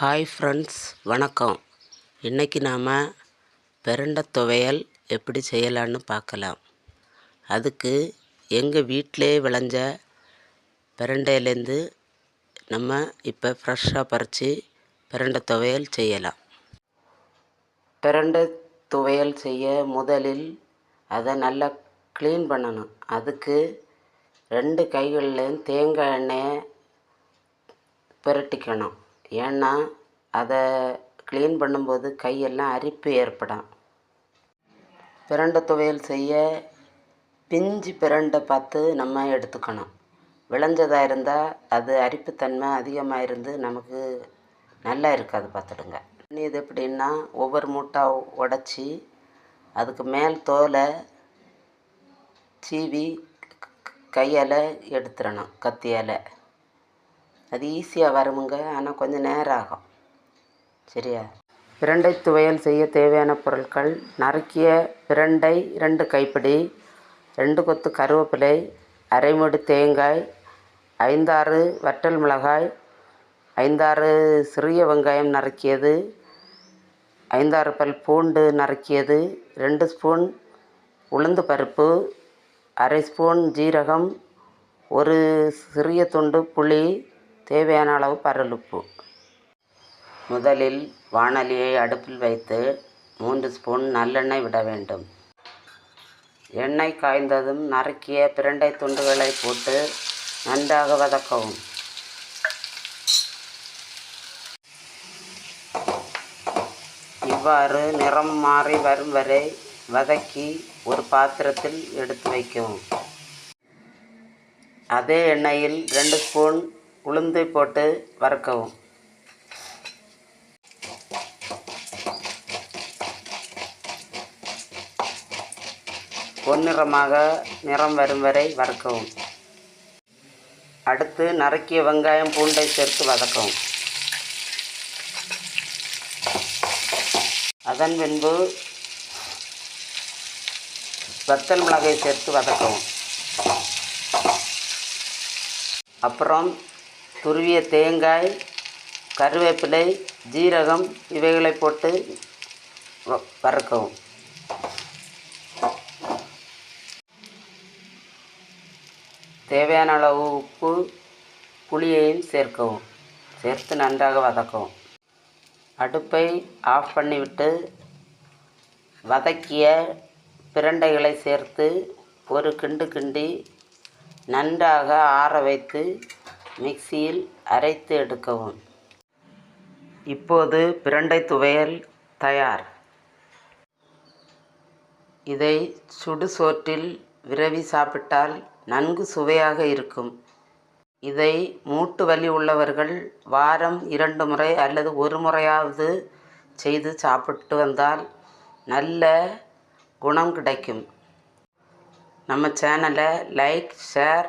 Hi friends வணக்கம். இன்றைக்கி நாம் பிரண்டை துவையல் எப்படி செய்யலான்னு பார்க்கலாம். அதுக்கு எங்கள் வீட்டிலே விளைஞ்ச பிரண்டையிலேருந்து நம்ம இப்போ ஃப்ரெஷ்ஷாக பறித்து பிரண்டை துவையல் செய்யலாம். பிரண்டை துவையல் செய்ய முதலில் அதை நல்லா க்ளீன் பண்ணணும். அதுக்கு ரெண்டு கைகள்லேயும் தேங்காய் எண்ணெயை புரட்டிக்கணும். ஏன்னா அதை க்ளீன் பண்ணும்போது கையெல்லாம் அரிப்பு ஏற்படும். பிரண்டை துவையல் செய்ய பிஞ்சு பிரண்டை பார்த்து நம்ம எடுத்துக்கணும். விளைஞ்சதாக இருந்தால் அது அரிப்புத்தன்மை அதிகமாக இருந்து நமக்கு நல்லா இருக்காது பார்த்துடுங்க. இது எப்படின்னா ஒவ்வொரு மூட்டாக உடச்சி அதுக்கு மேல் தோலை சீவி கையால் எடுத்துடணும் கத்தியால் அது ஈஸியாக வருமுங்க. ஆனால் கொஞ்சம் நேரம் ஆகும் சரியா? பிரண்டை துவையல் செய்ய தேவையான பொருட்கள் நறுக்கிய பிரண்டை ரெண்டு கைப்பிடி ரெண்டு கொத்து கருவேப்பிலை அரைமூடி தேங்காய் ஐந்தாறு வற்றல் மிளகாய் ஐந்தாறு சிறிய வெங்காயம் நறுக்கியது ஐந்தாறு பல் பூண்டு நறுக்கியது ரெண்டு ஸ்பூன் உளுந்து பருப்பு அரை ஸ்பூன் ஜீரகம் ஒரு சிறிய துண்டு புளி தேவையான அளவு பரலுப்பு. முதலில் வாணலியை அடுப்பில் வைத்து மூன்று ஸ்பூன் நல்லெண்ணெய் விட வேண்டும். எண்ணெய் காய்ந்ததும் நறுக்கிய பிரண்டை துண்டுகளை போட்டு நன்றாக வதக்கவும். இவ்வாறு நிறம் மாறி வரும் வரை வதக்கி ஒரு பாத்திரத்தில் எடுத்து வைக்கவும். அதே எண்ணெயில் ரெண்டு ஸ்பூன் உளுந்தை போட்டு வறுக்கவும். பொன்னிறமாக நிறம் வரும் வரை வறுக்கவும். அடுத்து நறுக்கிய வெங்காயம் பூண்டை சேர்த்து வதக்கவும். அதன் பின்பு வத்தல் மிளகை சேர்த்து வதக்கவும். அப்புறம் துருவிய தேங்காய் கருவேப்பிலை ஜீரகம் இவைகளை போட்டு வ- வறுக்கவும். தேவையான அளவு உப்பு புளியையும் சேர்க்கவும். சேர்த்து நன்றாக வதக்கவும். அடுப்பை ஆஃப் பண்ணிவிட்டு வதக்கிய பிரண்டைகளை சேர்த்து ஒரு கிண்டு கிண்டி நன்றாக ஆற வைத்து மிக்சியில் அரைத்து எடுக்கவும். இப்போது பிரண்டை துவையல் தயார். இதை சுடு சோற்றில் விரவி சாப்பிட்டால் நன்கு சுவையாக இருக்கும். இதை மூட்டு வலி உள்ளவர்கள் வாரம் இரண்டு முறை அல்லது ஒரு முறையாவது செய்து சாப்பிட்டு வந்தால் நல்ல குணம் கிடைக்கும். நம்ம சேனலை லைக் ஷேர்